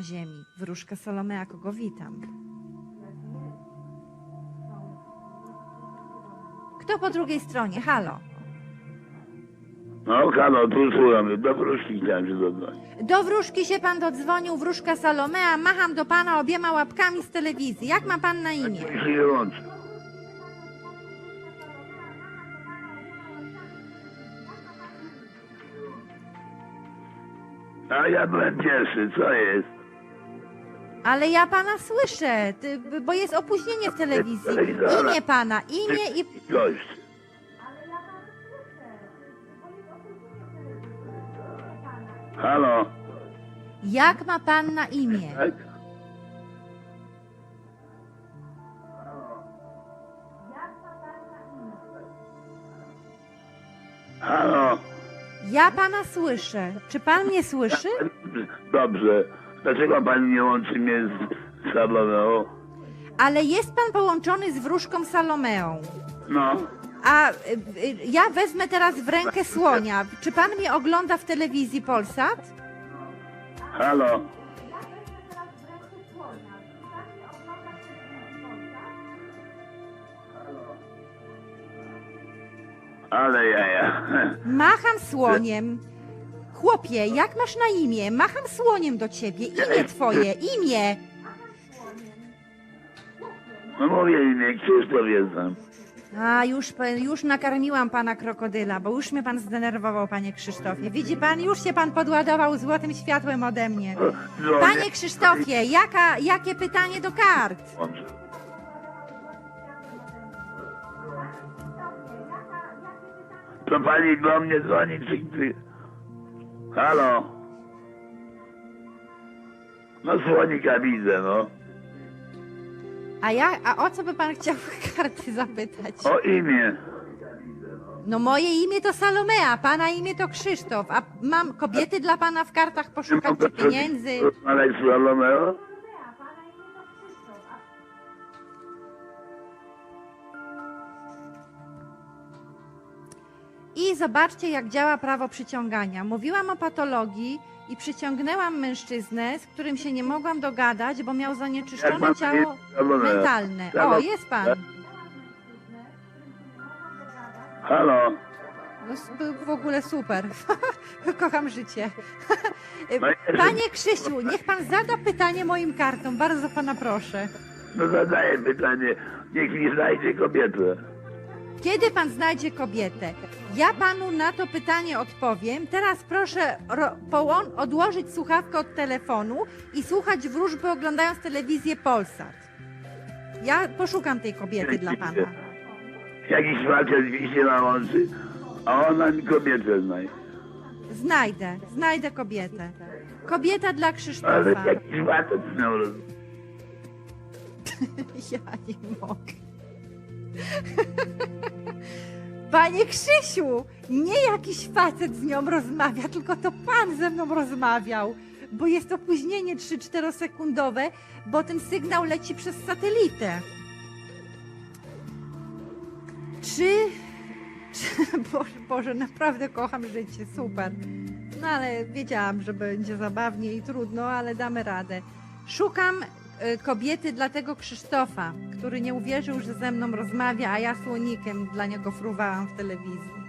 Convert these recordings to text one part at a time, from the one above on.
na ziemi. Wróżka Salomea, kogo witam. Kto po drugiej stronie? Halo. No, halo, tu słucham. Do wróżki chciałem się zadzwonić. Do wróżki się pan dodzwonił, wróżka Salomea. Macham do pana obiema łapkami z telewizji. Jak ma pan na imię? Się łączy. A ja byłem pierwszy, co jest? Ale ja pana słyszę, ty, bo jest opóźnienie w telewizji. Imię pana, imię i... Gość. Halo, Jak ma pan na imię? tak? Halo. Ja pana słyszę. Czy pan mnie słyszy? Dobrze. Dlaczego pani nie łączy mnie z Salomeą? Ale jest pan połączony z wróżką Salomeą. No. A y, y, ja wezmę teraz w rękę słonia. Czy pan mnie ogląda w telewizji Polsat? Halo. Ale jaja. Macham słoniem. Chłopie, jak masz na imię? Macham słoniem do ciebie. Imię twoje, imię. No mówię imię, Krzysztof jestem. A, już, już nakarmiłam pana krokodyla, bo już mnie pan zdenerwował, panie Krzysztofie. Widzi pan, już się pan podładował złotym światłem ode mnie. Dzwonię. Panie Krzysztofie, jaka, jakie pytanie do kart? Łączę. To pani do mnie dzwoni, czy. Halo? No słonika widzę, no. A ja, a o co by pan chciał karty zapytać? O imię. No moje imię to Salomea, pana imię to Krzysztof, a mam kobiety dla pana w kartach poszukać czy pieniędzy. Ale Salomeo? Zobaczcie, jak działa prawo przyciągania. Mówiłam o patologii i przyciągnęłam mężczyznę, z którym się nie mogłam dogadać, bo miał Jak zanieczyszczone ciało mentalne. O, jest pan. Halo? No, s- w ogóle super. Kocham życie. No Panie Krzysiu, niech pan zada pytanie moim kartom. Bardzo pana proszę. No zadaję pytanie. Niech mi znajdzie kobietę. Kiedy pan znajdzie kobietę? Ja panu na to pytanie odpowiem. Teraz proszę odłożyć słuchawkę od telefonu i słuchać wróżby oglądając telewizję Polsat. Ja poszukam tej kobiety dla pana. Jakiś facet wiśnie na łączy, a ona mi kobietę znajdzie. Znajdę, znajdę kobietę. Kobieta dla Ale Krzysztofa. jakiś facet z nią roz- Ja nie mogę. Panie Krzysiu, nie jakiś facet z nią rozmawia, tylko to pan ze mną rozmawiał, bo jest opóźnienie 3-4 sekundowe, bo ten sygnał leci przez satelitę. Czy, czy Boże, Boże, naprawdę kocham życie, super. No ale wiedziałam, że będzie zabawnie i trudno, ale damy radę. Szukam kobiety dla tego Krzysztofa, który nie uwierzył, że ze mną rozmawia, a ja słonikiem dla niego fruwałam w telewizji.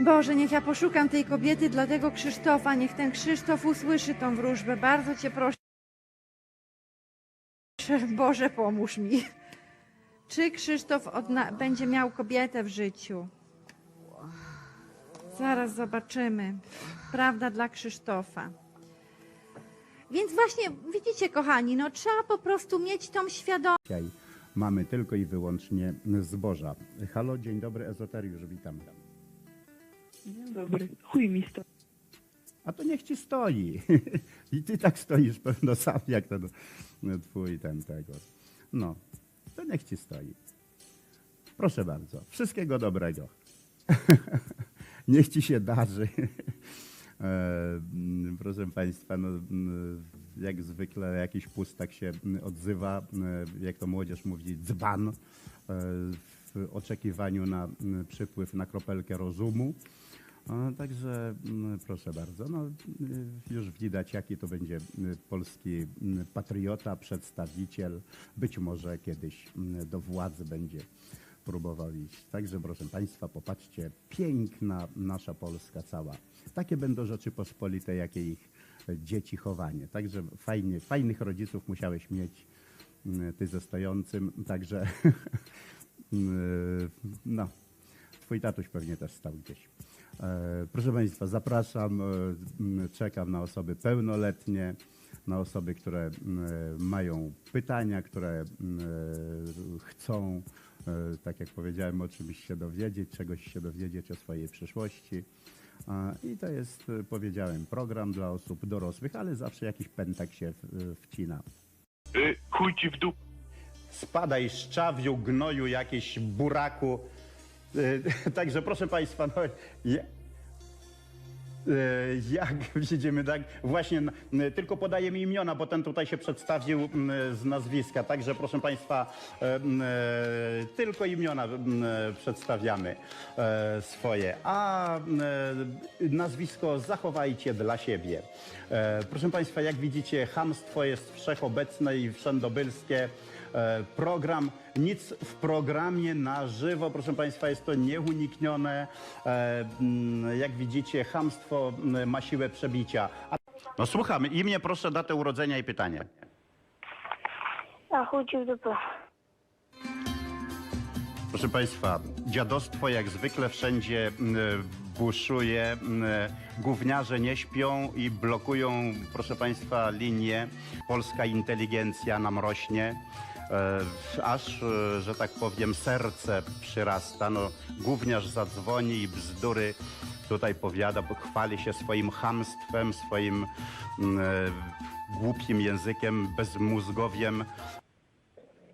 Boże, niech ja poszukam tej kobiety dla tego Krzysztofa, niech ten Krzysztof usłyszy tą wróżbę. Bardzo Cię proszę. Boże, pomóż mi. Czy Krzysztof będzie miał kobietę w życiu? Zaraz zobaczymy. Prawda dla Krzysztofa. Więc właśnie, widzicie, kochani, no trzeba po prostu mieć tą świadomość. Dzisiaj mamy tylko i wyłącznie zboża. Halo, dzień dobry, Ezoteriusz, witam. Dzień dobry. Chuj mi stoi. A to niech ci stoi. I ty tak stoisz pewno sam, jak ten twój ten tego. No, to niech ci stoi. Proszę bardzo, wszystkiego dobrego. niech ci się darzy. E, Proszę Państwa, no, mm, jak zwykle jakiś pustak się odzywa, mm, jak to młodzież mówi, dzban, e, w oczekiwaniu na przypływ na kropelkę rozumu. Także proszę bardzo, no, już widać jaki to będzie polski patriota, przedstawiciel, być może kiedyś do władzy będzie próbował iść. Także proszę Państwa, popatrzcie, piękna nasza Polska cała. Takie będą Rzeczypospolite, jakie ich dzieci chowanie. Także fajnie, fajnych rodziców musiałeś mieć, y, ty ze stojącym, także y, no, twój tatuś pewnie też stał gdzieś. E, Proszę Państwa, zapraszam, e, m, czekam na osoby pełnoletnie, na osoby, które mają pytania, które m, chcą, e, tak jak powiedziałem, o czymś się dowiedzieć, czegoś się dowiedzieć o swojej przyszłości. I to jest, e, powiedziałem, program dla osób dorosłych, ale zawsze jakiś pętek się w- wcina. Y, chuj ci w dół. Spadaj szczawiu, gnoju, jakiś buraku. Także proszę Państwa, no, je, jak widzimy, tak, właśnie tylko podajemy imiona, bo ten tutaj się przedstawił z nazwiska. Także proszę Państwa, y, y, tylko imiona przedstawiamy swoje, a nazwisko zachowajcie dla siebie. Proszę Państwa, jak widzicie, hamstwo jest wszechobecne i wszędobylskie. E, Program, nic w programie na żywo, proszę Państwa, jest to nieuniknione. E, mm, Jak widzicie, hamstwo mm, ma siłę przebicia. No słuchamy, imię proszę, datę urodzenia i pytanie. A chuj ci w dupę. Proszę Państwa, dziadostwo jak zwykle wszędzie mm, buszuje. Gówniarze nie śpią i blokują, proszę Państwa, linię. Polska inteligencja nam rośnie. E, Aż, e, że tak powiem, serce przyrasta. No, gówniarz zadzwoni i bzdury tutaj powiada, bo chwali się swoim chamstwem, swoim mm, e, głupim językiem, bezmózgowiem.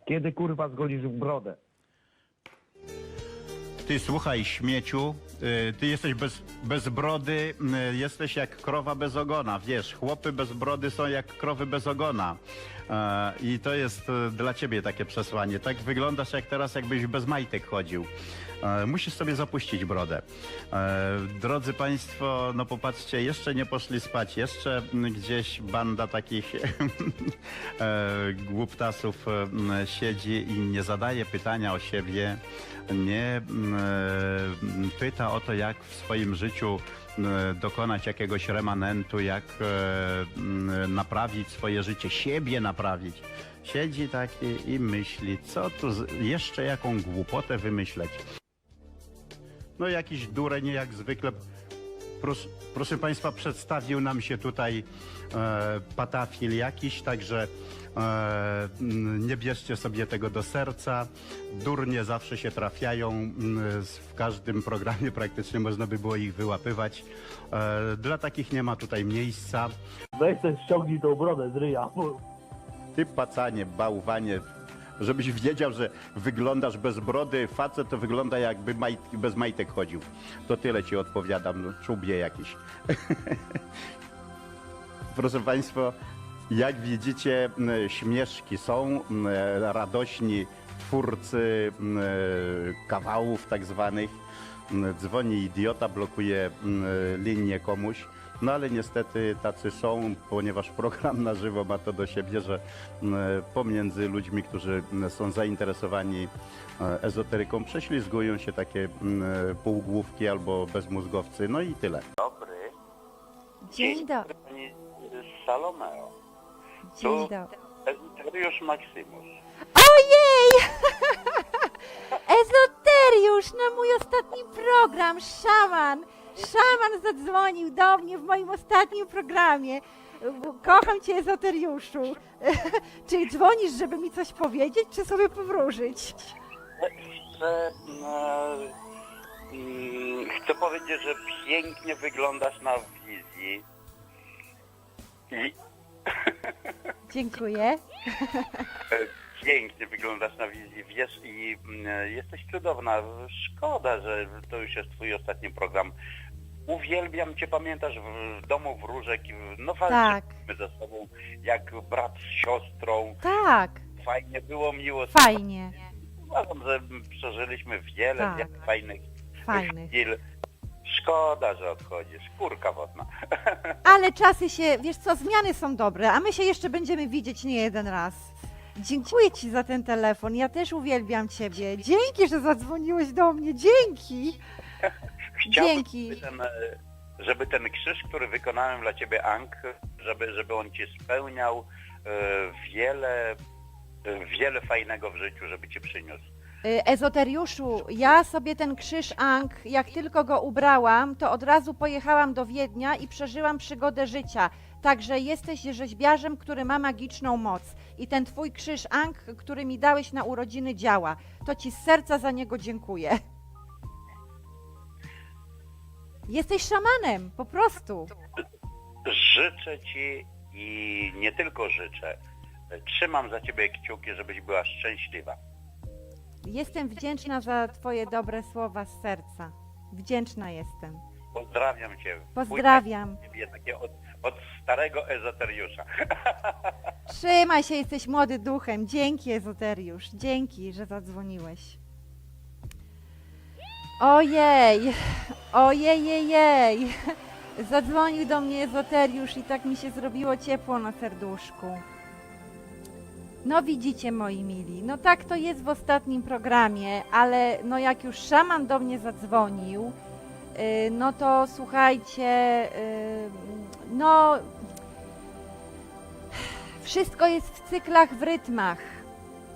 Kiedy kurwa zgolisz w brodę? Ty słuchaj, śmieciu, ty jesteś bez, bez brody, jesteś jak krowa bez ogona. Wiesz, chłopy bez brody są jak krowy bez ogona. E, I to jest y, dla ciebie takie przesłanie. Tak wyglądasz jak teraz, jakbyś bez majtek chodził. E, Musisz sobie zapuścić brodę. E, Drodzy Państwo, no popatrzcie, jeszcze nie poszli spać. Jeszcze gdzieś banda takich e, głuptasów e, siedzi i nie zadaje pytania o siebie nie mm, e, pyta o to, jak w swoim życiu e, dokonać jakiegoś remanentu, jak e, naprawić swoje życie, siebie naprawić. Siedzi taki i myśli, co tu jeszcze jaką głupotę wymyśleć. No jakiś dureń jak zwykle. Proszę, proszę Państwa, przedstawił nam się tutaj e, patafil jakiś, także e, nie bierzcie sobie tego do serca. Durnie zawsze się trafiają. W każdym programie praktycznie można by było ich wyłapywać. E, dla takich nie ma tutaj miejsca. Weź ten ściągnij tą brodę z ryja. Ty pacanie, bałwanie, żebyś wiedział, że wyglądasz bez brody, facet to wygląda jakby maj, bez majtek chodził. To tyle ci odpowiadam, no, czubie jakiś. Proszę Państwa, jak widzicie, śmieszki są, radośni twórcy kawałów tak zwanych. Dzwoni idiota, blokuje linię komuś. No ale niestety tacy są, ponieważ program na żywo ma to do siebie, że m, pomiędzy ludźmi, którzy m, są zainteresowani e, ezoteryką, prześlizgują się takie m, półgłówki albo bezmózgowcy. No i tyle. Dobry. Dzień dobry. Pani Salomeo. Dzień Tu dobry. Ezyteriusz Maksymus. Ojej! Ezoteriusz na mój ostatni program, szaman. Szaman zadzwonił do mnie w moim ostatnim programie. Kocham cię, Ezoteriuszu. Czy dzwonisz, żeby mi coś powiedzieć, czy sobie powróżyć? Chcę, e, mm, chcę powiedzieć, że pięknie wyglądasz na wizji. I Dziękuję. Pięknie wyglądasz na wizji, wiesz, i mm, jesteś cudowna. Szkoda, że to już jest twój ostatni program. Uwielbiam cię, pamiętasz, w, domu wróżek, no Tak. walczyliśmy ze sobą jak brat z siostrą. Tak, Fajnie było, miło. fajnie, Uważam, że przeżyliśmy wiele, Tak. fajnych fajnych. chwil. Szkoda, że odchodzisz. Kurka wodna. Ale czasy się, wiesz co, zmiany są dobre, a my się jeszcze będziemy widzieć nie jeden raz. Dziękuję Ci za ten telefon. Ja też uwielbiam Ciebie. Dzięki, że zadzwoniłeś do mnie. Dzięki. Chciałbym, Dzięki. Żeby ten, e, żeby ten krzyż, który wykonałem dla ciebie, Ank, żeby, żeby on ci spełniał e, wiele, e, wiele fajnego w życiu, żeby ci przyniósł. Y, Ezoteriuszu, ja sobie ten krzyż Ankh, jak tylko go ubrałam, to od razu pojechałam do Wiednia i przeżyłam przygodę życia. Także jesteś rzeźbiarzem, który ma magiczną moc. I ten twój krzyż Ankh, który mi dałeś na urodziny, działa. To ci z serca za niego dziękuję. Jesteś szamanem, po prostu. Życzę ci i nie tylko życzę. Trzymam za ciebie kciuki, żebyś była szczęśliwa. Jestem wdzięczna za twoje dobre słowa z serca. Wdzięczna jestem. Pozdrawiam cię. Pozdrawiam. Wójtek ciebie takie od, od starego ezoteriusza. Trzymaj się, jesteś młody duchem. Dzięki, Ezoteriusz. Dzięki, że zadzwoniłeś. Ojej, ojejejej. Zadzwonił do mnie Ezoteriusz i tak mi się zrobiło ciepło na serduszku. No widzicie, moi mili, no tak to jest w ostatnim programie, ale no jak już szaman do mnie zadzwonił, no to słuchajcie, yy, no wszystko jest w cyklach, w rytmach.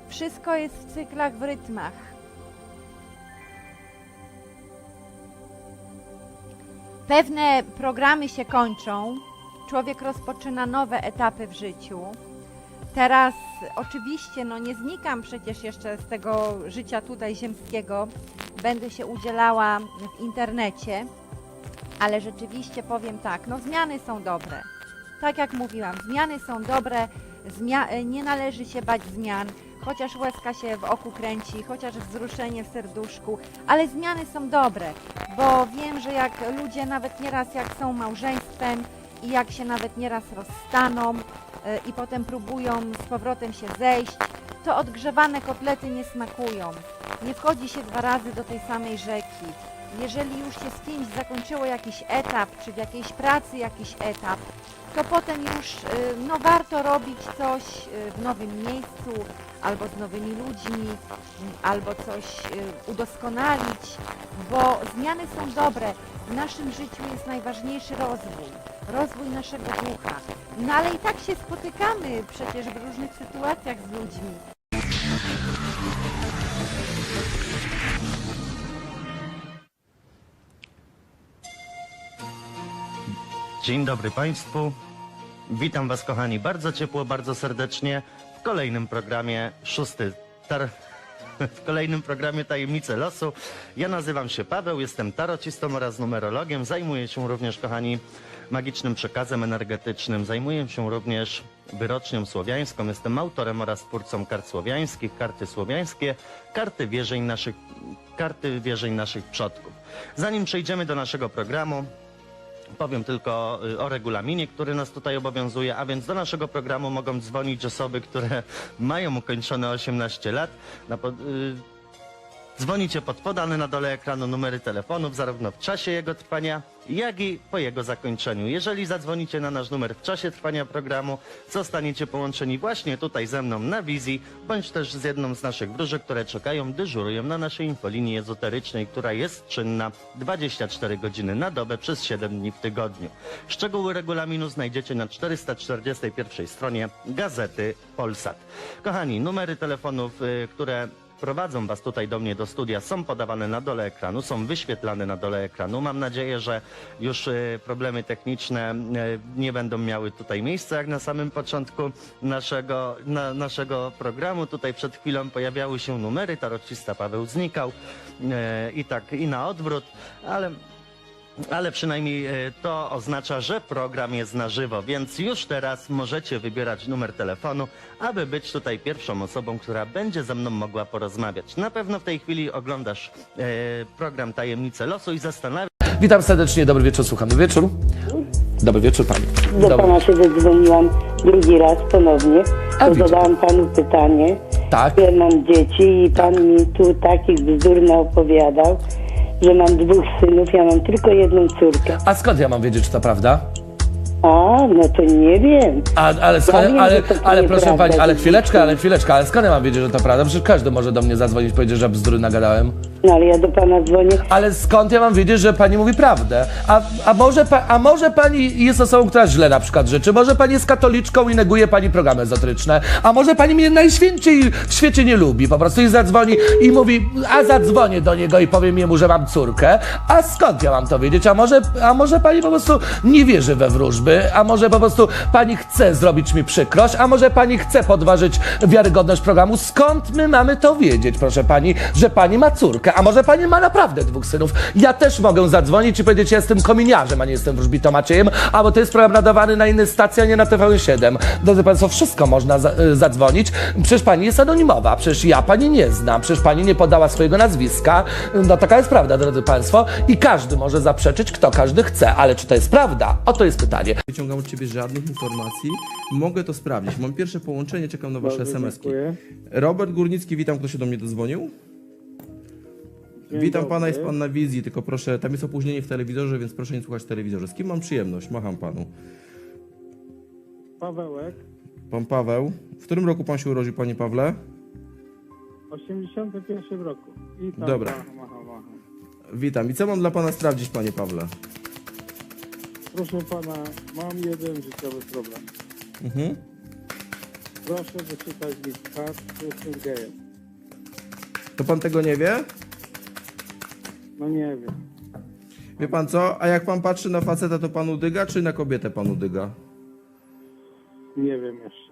Wszystko jest w cyklach, w rytmach. Pewne programy się kończą, człowiek rozpoczyna nowe etapy w życiu. Teraz oczywiście no nie znikam przecież jeszcze z tego życia tutaj ziemskiego. Będę się udzielała w internecie, ale rzeczywiście powiem tak, no zmiany są dobre. Tak jak mówiłam, zmiany są dobre, zmia- e, nie należy się bać zmian, chociaż łezka się w oku kręci, chociaż wzruszenie w serduszku, ale zmiany są dobre, bo wiem, że jak ludzie nawet nieraz jak są małżeństwem i jak się nawet nieraz rozstaną i potem próbują z powrotem się zejść, to odgrzewane kotlety nie smakują. Nie wchodzi się dwa razy do tej samej rzeki. Jeżeli już się z kimś zakończyło jakiś etap, czy w jakiejś pracy jakiś etap, to potem już y, no, warto robić coś y, w nowym miejscu, albo z nowymi ludźmi, albo coś y, udoskonalić, bo zmiany są dobre. W naszym życiu jest najważniejszy rozwój, rozwój naszego ducha. No ale i tak się spotykamy przecież w różnych sytuacjach z ludźmi. Dzień dobry Państwu. Witam Was, kochani, bardzo ciepło, bardzo serdecznie kolejnym programie szósty. Tar... W kolejnym programie Tajemnice Losu. Ja nazywam się Paweł, jestem tarocistą oraz numerologiem. Zajmuję się również, kochani, magicznym przekazem energetycznym. Zajmuję się również wyrocznią słowiańską. Jestem autorem oraz twórcą kart słowiańskich, karty słowiańskie, karty wierzeń naszych, karty wierzeń naszych przodków. Zanim przejdziemy do naszego programu, Powiem tylko y, o regulaminie, który nas tutaj obowiązuje, a więc do naszego programu mogą dzwonić osoby, które mają ukończone 18 lat. Na po, y, dzwonicie pod podane na dole ekranu numery telefonów, zarówno w czasie jego trwania, jak i po jego zakończeniu. Jeżeli zadzwonicie na nasz numer w czasie trwania programu, zostaniecie połączeni właśnie tutaj ze mną na wizji, bądź też z jedną z naszych wróżek, które czekają, dyżurują na naszej infolinii ezoterycznej, która jest czynna 24 godziny na dobę przez 7 dni w tygodniu. Szczegóły regulaminu znajdziecie na 441 stronie gazety Polsat. Kochani, numery telefonów, y, które prowadzą Was tutaj do mnie do studia, są podawane na dole ekranu, są wyświetlane na dole ekranu. Mam nadzieję, że już y, problemy techniczne y, nie będą miały tutaj miejsca, jak na samym początku naszego, na, naszego programu. Tutaj przed chwilą pojawiały się numery, tarocista Paweł znikał y, i tak i na odwrót, ale ale przynajmniej e, to oznacza, że program jest na żywo, więc już teraz możecie wybierać numer telefonu, aby być tutaj pierwszą osobą, która będzie ze mną mogła porozmawiać. Na pewno w tej chwili oglądasz e, program Tajemnice Losu i zastanawiasz Witam serdecznie, dobry wieczór, słucham. Dobry wieczór. Dobry wieczór pani. Do Dobry. pana się zadzwoniłam drugi raz ponownie, A, zadałam panu pytanie. Tak, Ja mam dzieci i pan mi tu takich bzdur opowiadał, że mam dwóch synów, ja mam tylko jedną córkę. A skąd ja mam wiedzieć, czy to prawda? A, no to nie wiem. A, ale, skąd, Ja wiem, ale, że to ale nieprawda, proszę pani, ale chwileczkę, ale chwileczkę, ale skąd ja mam wiedzieć, że to prawda? Przecież każdy może do mnie zadzwonić i powiedzieć, że bzdury nagadałem. No ale ja do pana dzwonię. Ale skąd ja mam wiedzieć, że pani mówi prawdę? A, a, może, pa, a może pani jest osobą, która źle na przykład życzy? Może pani jest katoliczką i neguje pani programy ezoteryczne? A może pani mnie najświęciej w świecie nie lubi? Po prostu i zadzwoni i mówi, a zadzwonię do niego i powiem jemu, że mam córkę. A skąd ja mam to wiedzieć? A może, a może pani po prostu nie wierzy we wróżby? A może po prostu pani chce zrobić mi przykrość? A może pani chce podważyć wiarygodność programu? Skąd my mamy to wiedzieć, proszę pani, że pani ma córkę? A może pani ma naprawdę dwóch synów? Ja też mogę zadzwonić i powiedzieć, ja jestem kominiarzem, a nie jestem wróżbitą Maciejem, a bo to jest program nadawany na innej stacji, a nie na TVN7. Drodzy Państwo, wszystko można za, y, zadzwonić. Przecież pani jest anonimowa, przecież ja pani nie znam, przecież pani nie podała swojego nazwiska. No taka jest prawda, drodzy Państwo. I każdy może zaprzeczyć, kto każdy chce, ale czy to jest prawda? Oto jest pytanie. Wyciągam od ciebie żadnych informacji. Mogę to sprawdzić. Mam pierwsze połączenie, czekam na wasze SMS-ki. Robert Górnicki, witam, kto się do mnie dozwonił. witam pana, jest pan na wizji, tylko proszę, tam jest opóźnienie w telewizorze, więc proszę nie słuchać w telewizorze. Z kim mam przyjemność? Macham panu. Pawełek, Pan Paweł. W którym roku pan się urodził, panie Pawle? 81 roku. I tam Dobra. Witam. I co mam dla pana sprawdzić, panie Pawle? Proszę pana, mam jeden życiowy problem. Mhm. Proszę wyczytać mi skarb, czy jestem gejem. To pan tego nie wie? No nie wiem. Wie pan co? A jak pan patrzy na faceta, to panu dyga, czy na kobietę panu dyga? Nie wiem jeszcze.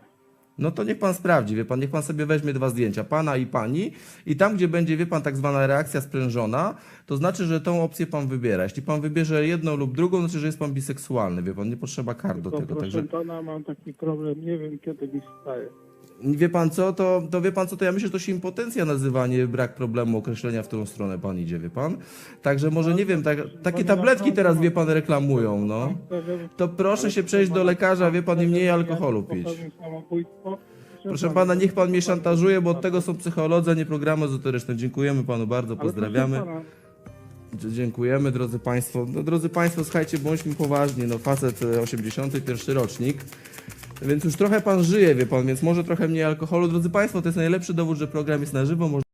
No to niech pan sprawdzi, wie pan, niech pan sobie weźmie dwa zdjęcia, pana i pani i tam, gdzie będzie, wie pan, tak zwana reakcja sprężona, to znaczy, że tą opcję pan wybiera. Jeśli pan wybierze jedną lub drugą, to znaczy, że jest pan biseksualny, wie pan, nie potrzeba kar do tego, proszę także... pana, mam taki problem, nie wiem kiedy mi staje. Wie pan co, to, to wie pan co, to ja myślę, że to się impotencja nazywa, nie brak problemu określenia, w którą stronę pan idzie, wie pan? Także może, nie wiem, tak, takie tabletki teraz, wie pan, reklamują, no. To proszę się przejść do lekarza, wie pan, i mniej alkoholu pić. Proszę pana, niech pan mnie szantażuje, bo od tego są psycholodzy, a nie programy ezoteryczne. Dziękujemy panu bardzo, pozdrawiamy. Dziękujemy, drodzy państwo. No, drodzy państwo, słuchajcie, bądźmy poważni. No, facet e, 81 rocznik. Więc już trochę pan żyje, wie pan, więc może trochę mniej alkoholu. Drodzy państwo, to jest najlepszy dowód, że program jest na żywo.